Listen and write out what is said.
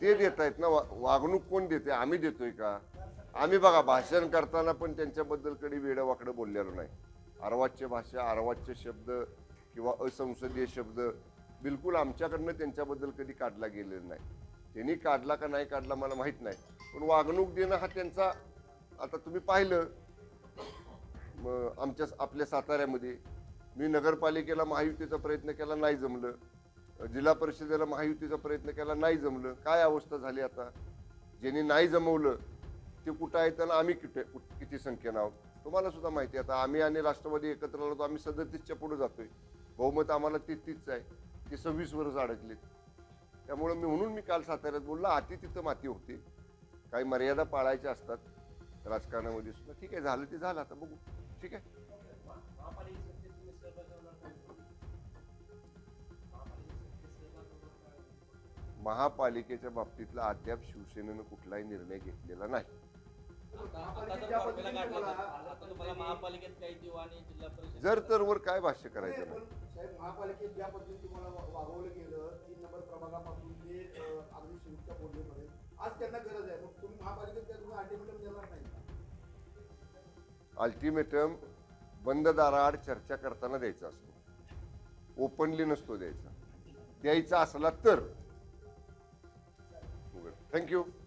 ते देत आहेत ना वा- वागणूक कोण देते? आम्ही देतोय का? आम्ही बघा भाषण करताना पण त्यांच्याबद्दल कधी वेडं वाकडं बोललेलो नाही. अर्वाच्य भाषा अर्वाच्य शब्द किंवा असंसदीय शब्द बिलकुल आमच्याकडनं त्यांच्याबद्दल कधी काढला गेलेला नाही. त्यांनी काढला का नाही काढला मला माहीत नाही. पण वागणूक देणं हा त्यांचा आता तुम्ही पाहिलं आमच्या आपल्या साताऱ्यामध्ये मी नगरपालिकेला महायुतीचा प्रयत्न केला नाही जमलं. जिल्हा परिषदेला महायुतीचा प्रयत्न केला नाही जमलं. काय अवस्था झाली आता? ज्यांनी नाही जमवलं ते कुठं आहेत आणि आम्ही किती किती संख्येनं आहोत? तुम्हाला सुद्धा माहिती आहे. आता आम्ही आणि राष्ट्रवादी एकत्र आलो तर आम्ही सदतीसच्या पुढे जातोय. बहुमत आम्हाला तेहतीसच आहे. ते सव्वीस वरच अडकलेत. त्यामुळं मी म्हणून मी काल साताऱ्यात बोललो आती तिथं माती होती. काही मर्यादा पाळायच्या असतात राजकारणामध्ये सुद्धा. ठीक आहे झालं ते झालं आता बघू. ठीक आहे? महापालिकेच्या बाबतीतला अद्याप शिवसेनेनं कुठलाही निर्णय घेतलेला नाही. जर तर आता तुम्हाला महापालिकेत काही देऊ आणि जिल्हा परिषद जर तर वर काय भाष्य करायचं नाही, महापालिकेत ज्या पद्धतीने तुम्हाला वागवलं गेलं तीन नंबर प्रभागापासून ते अगदी शेवटच्या आज त्यांना गरज आहे. मग तुम्ही महापालिकेत त्या तुम्ही अल्टिमेटम देणार नाही का? अल्टिमेटम बंद दाराआड चर्चा करताना द्यायचा असतो. ओपनली नसतो द्यायचा. द्यायचा असला तर Thank you.